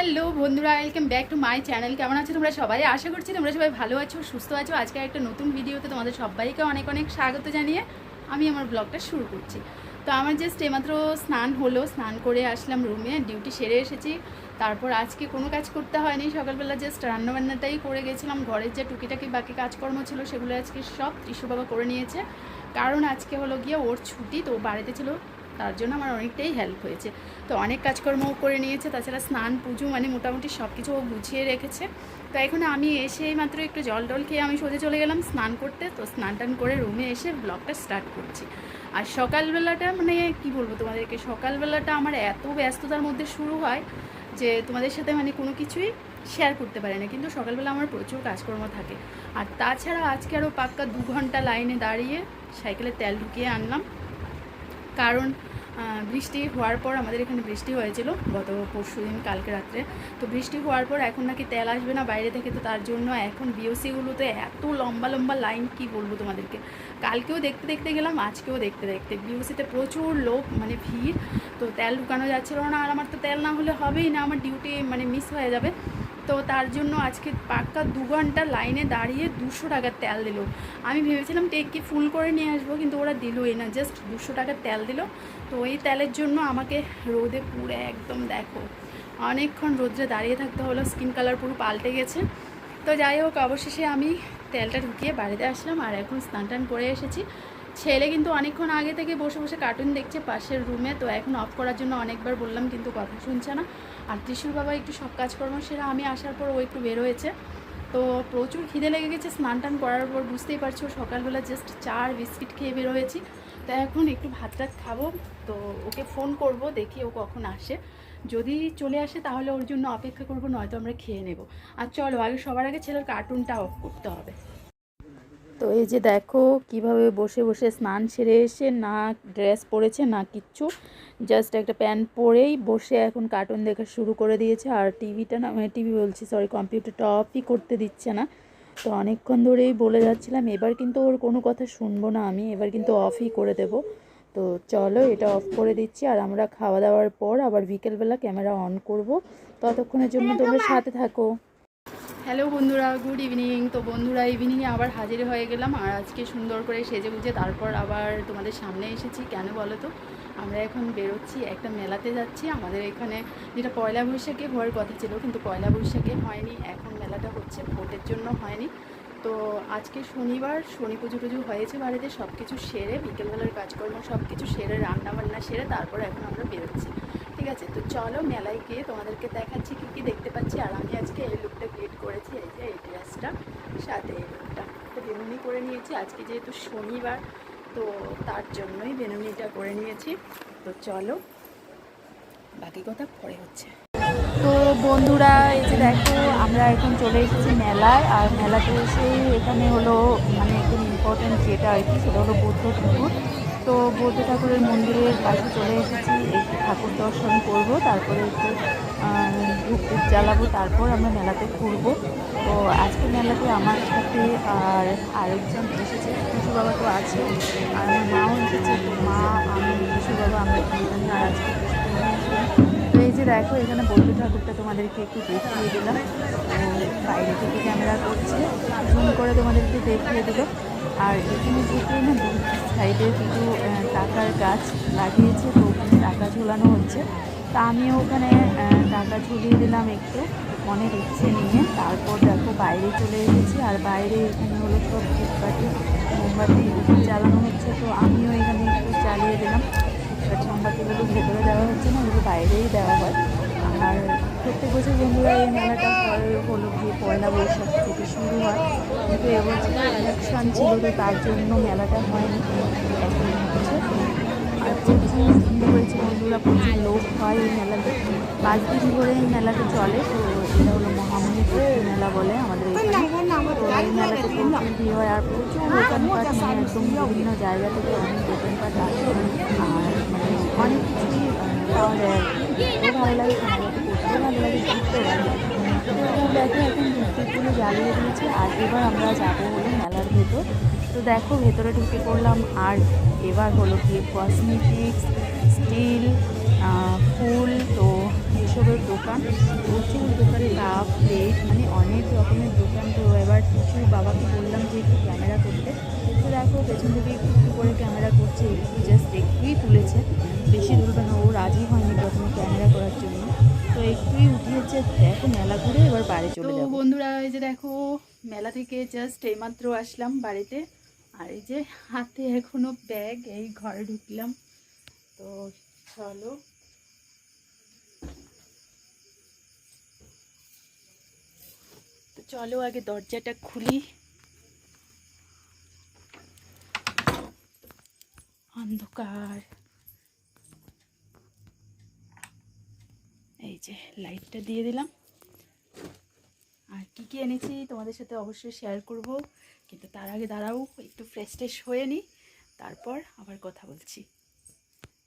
Hello বন্ধুরা welcome back to my channel কেমন আছো তোমরা সবাই? আশা করছি তোমরা সবাই ভালো আছো, সুস্থ আছো। আজকে একটা নতুন ভিডিওতে তোমাদের সবাইকে অনেক অনেক স্বাগত জানিয়ে আমি আমার ব্লগটা শুরু করছি। তো আমার জাস্ট এইমাত্র স্নান হলো, স্নান করে আসলাম রুমে ডিউটি সেরে এসেছি। তারপর আজকে কোনো কাজ করতে হয়নি, সকালবেলা জাস্ট রান্নাবান্নাটাই করে গেছিলাম। ঘরের যে টুকিটাকি বাকি কাজকর্ম ছিল, সেগুলো আজকে সব ত্রিশু বাবা করে নিয়েছে। কারণ আজকে হলো গিয়ে ওর ছুটি, তো বাড়িতে ছিল তার জন্য আমার অনেকটাই হেল্প হয়েছে। তো অনেক কাজকর্ম ও করে নিয়েছে, তাছাড়া স্নান, পুজো মানে মোটামুটি সব কিছু ও গুছিয়ে রেখেছে। তো এখন আমি এসে মাত্র একটু জল টল খেয়ে আমি সোজা চলে গেলাম স্নান করতে। তো স্নান টান করে রুমে এসে ব্লগটা স্টার্ট করছি। আর সকালবেলাটা মানে কি বলব তোমাদেরকে, সকালবেলাটা আমার এত ব্যস্ততার মধ্যে শুরু হয় যে তোমাদের সাথে মানে কোনো কিছুই শেয়ার করতে পারে না। কিন্তু সকালবেলা আমার প্রচুর কাজকর্ম থাকে। আর তাছাড়া আজকে আরও পাক্কা দু ঘণ্টা লাইনে দাঁড়িয়ে সাইকেলে তেল ঢুকিয়ে আনলাম। কারণ বৃষ্টি হওয়ার পর আমাদের এখানে বৃষ্টি হয়েছিল গত পরশু দিন, কালকে রাত্রে। তো বৃষ্টি হওয়ার পর এখন নাকি তেল আসবে না বাইরে থেকে, তো তার জন্য এখন বিওসিগুলোতে এত লম্বা লম্বা লাইন কি বলব তোমাদেরকে? কালকেও দেখতে দেখতে গেলাম, আজকেও দেখতে দেখতে। বিওসিতে প্রচুর লোক মানে ভিড়, তো তেল ঢুকানো যাচ্ছিল না, আর আমার তো তেল না হলে হবেই না, আমার ডিউটি মানে মিস হয়ে যাবে। তো তার জন্য আজকে পাক্কা দু ঘণ্টা লাইনে দাঁড়িয়ে দুশো টাকার তেল দিল। আমি ভেবেছিলাম টেককে ফুল করে নিয়ে আসব, কিন্তু ওরা দিলই না জাস্ট দুশো টাকার তেল দিল। তো ওই তেলের জন্য আমাকে রোদে পুরে একদম দেখো, অনেকক্ষণ রোদ্রে দাঁড়িয়ে থাকতে হলো স্কিন কালার পুরো পাল্টে গেছে। তো যাই হোক, অবশেষে আমি তেলটা ঢুকিয়ে বাড়িতে আসলাম, আর এখন স্নান টান করে এসেছি। ছেলে কিন্তু অনেকক্ষণ আগে থেকে বসে বসে কার্টুন দেখছে পাশের রুমে তো এখন অফ করার জন্য অনেকবার বললাম, কিন্তু কথা শুনছে না। আর ত্রিশুর বাবা একটু সব কাজকর্ম সেরা, আমি আসার পর ও একটু বের হয়েছে। তো প্রচুর খিদে লেগে গেছে, স্নান টান করার পর বুঝতেই পারছ, সকালবেলা জাস্ট চার বিস্কিট খেয়ে বের হয়েছি। তো এখন একটু ভাত টাত খাব, তো ওকে ফোন করব, দেখি ও কখন আসে। যদি চলে আসে তাহলে ওর জন্য অপেক্ষা করব, নয়তো আমরা খেয়ে নেব। আর চলো, আগে সবার আগে ছেলের কার্টুনটা অফ করতে হবে। তো এই যে দেখো কীভাবে বসে বসে স্নান সেরে এসে না ড্রেস পরেছে, না কিচ্ছু। জাস্ট একটা প্যান্ট পরেই বসে এখন কার্টুন দেখা শুরু করে দিয়েছে। আর টিভিটা না টিভি বলছি সরি কম্পিউটারটা অফই করতে দিচ্ছে না। তো অনেকক্ষণ ধরেই বলে যাচ্ছিলাম, এবার কিন্তু ওর কোনো কথা শুনব না আমি, এবার কিন্তু অফই করে দেব। তো চলো এটা অফ করে দিচ্ছি, আর আমরা খাওয়া দাওয়ার পর আবার বিকেলবেলা ক্যামেরা অন করব। ততক্ষণের জন্য তোমরা সাথে থাকো। হ্যালো বন্ধুরা, গুড ইভিনিং। তো বন্ধুরা, ইভিনিংয়ে আবার হাজির হয়ে গেলাম আর আজকে সুন্দর করে সেজে গুজে তারপর আবার তোমাদের সামনে এসেছি। কেন বলো তো? আমরা এখন বেরোচ্ছি, একটা মেলাতে যাচ্ছি। আমাদের এখানে যেটা পয়লা বৈশাখে হওয়ার কথা ছিল, কিন্তু পয়লা বৈশাখে হয়নি। এখন মেলাটা হচ্ছে, ভোটের জন্য হয়নি। তো আজকে শনিবার, শনি পুজো টুজো হয়েছে বাড়িতে সব কিছু সেরে, বিকেলবেলার কাজকর্ম সব কিছু সেরে রান্না বান্না সেরে, তারপর এখন আমরা বেরোচ্ছি। আছে। তো চলো মেলায় গিয়ে তোমাদেরকে দেখাচ্ছি কী কী দেখতে পাচ্ছি। আর আমি আজকে এই লুকটা ক্রিয়েট করেছি, এই যে এই ড্রেসটা সাথে এই লুকটা তো বেনুনি করে নিয়েছি। আজকে যেহেতু শনিবার, তো তার জন্যই বেনুনিটা করে নিয়েছি। তো চলো, বাকি কথা পরে হচ্ছে। তো বন্ধুরা, এই যে দেখো, আমরা এখন চলে এসেছি মেলায়। আর মেলাতে এসে এখানে হলো মানে একদম ইম্পর্টেন্ট যেটা আর কি, সেটা হলো বৌদ্ধ ঠাকুর। তো বৌদ্ধ ঠাকুরের মন্দিরের পাশে চলে এসেছি। একটু ঠাকুর দর্শন করব, তারপরে একটু ধূপ ধূপ জ্বালাবো, তারপর আমরা মেলাতে ঘুরবো। তো আজকে মেলাতে আমার সাথে আর আরেকজন এসেছে কিছু বাবা তো আছে, আর আমার মাও এসেছে। তো মা, আমি কিছু বাবা, আমরা দুজনে আর আজকে তো এই যে দেখো, এখানে বৌদ্ধ ঠাকুরটা তোমাদেরকে একটু দেখিয়ে দিলাম। বাইরে থেকে ক্যামেরা করছে, জুম করে তোমাদেরকে দেখিয়ে দিল। আর এখানে থেকে না দু সাইডে কিছু টাকার গাছ লাগিয়েছে, তো ওখানে টাকা ঝোলানো হচ্ছে। তা আমিও ওখানে টাকা ঝুলিয়ে দিলাম একটু মনের ইচ্ছে নিয়ে। তারপর দেখো বাইরে চলে এসেছি, আর বাইরে এখানে হলো সব ধূপকাঠি মোমবাতি জ্বালানো হচ্ছে, তো আমিও এখানে একটু জ্বালিয়ে দিলাম। ধূপকাঠি মোমবাতিগুলো ভেতরে দেওয়া হচ্ছে না, ওগুলো বাইরেই দেওয়া হয়। আর প্রত্যেক বছর বন্ধুরা এই মেলাটা হয় হলো পয়লা বৈশাখ থেকে শুরু হয়। কিন্তু এবছর ইলেকশন ছিল, তো তার জন্য মেলাটা হয়নি। এখন হচ্ছে আর প্রচুর হয়েছে, বন্ধুরা প্রচুর লোক হয় এই মেলাতে। পাঁচ দিন ধরে এই মেলাটা চলে, তো এটা হলো মহামণি পুষ্টি মেলা বলে আমাদের তো এই মেলাতে ভিড় হয়, আর প্রচুর দোকানপাট মানে একদম বিভিন্ন জায়গা থেকে অনেক দোকানপাট আসে আর অনেক কিছুই পাওয়া যায়। ভালো লাগে এখন জ্বালিয়ে আর এবার আমরা যাব হলো মেলার ভেতর তো দেখো ভেতরে ঢুকে পড়লাম আর এবার হলো কি কসমেটিক্স স্টিল ফুল তো এসব এইসবের দোকান প্রচুর দোকান কাপ প্লেট মানে অনেক রকমের দোকান। তো এবার কিছু বাবাকে বললাম যে একটু ক্যামেরা করতে। তো দেখো পেছন থেকে একটু একটু করে ক্যামেরা করছে একটু জাস্ট একটুই তুলেছে। বেশি তুলবে না ও রাজি হয়নি প্রথমে ক্যামেরা করার জন্য। তো একটুই উঠিয়েছে দেখো মেলা ঘুরে এবার বাড়ি চলে যাব। বন্ধুরা এই যে দেখো মেলা থেকে জাস্ট এইমাত্র আসলাম বাড়িতে। আর এই যে হাতে এখনও ব্যাগ এই ঘরে ঢুকলাম। তো চলো। চলো আগে দরজাটা খুলি। অন্ধকার। এই যে লাইটটা দিয়ে দিলাম। আর কী কী এনেছি তোমাদের সাথে অবশ্যই শেয়ার করব। কিন্তু তার আগে দাঁড়াও, একটু ফ্রেশ ট্রেশ হয়ে নিই তারপর আবার কথা বলছি।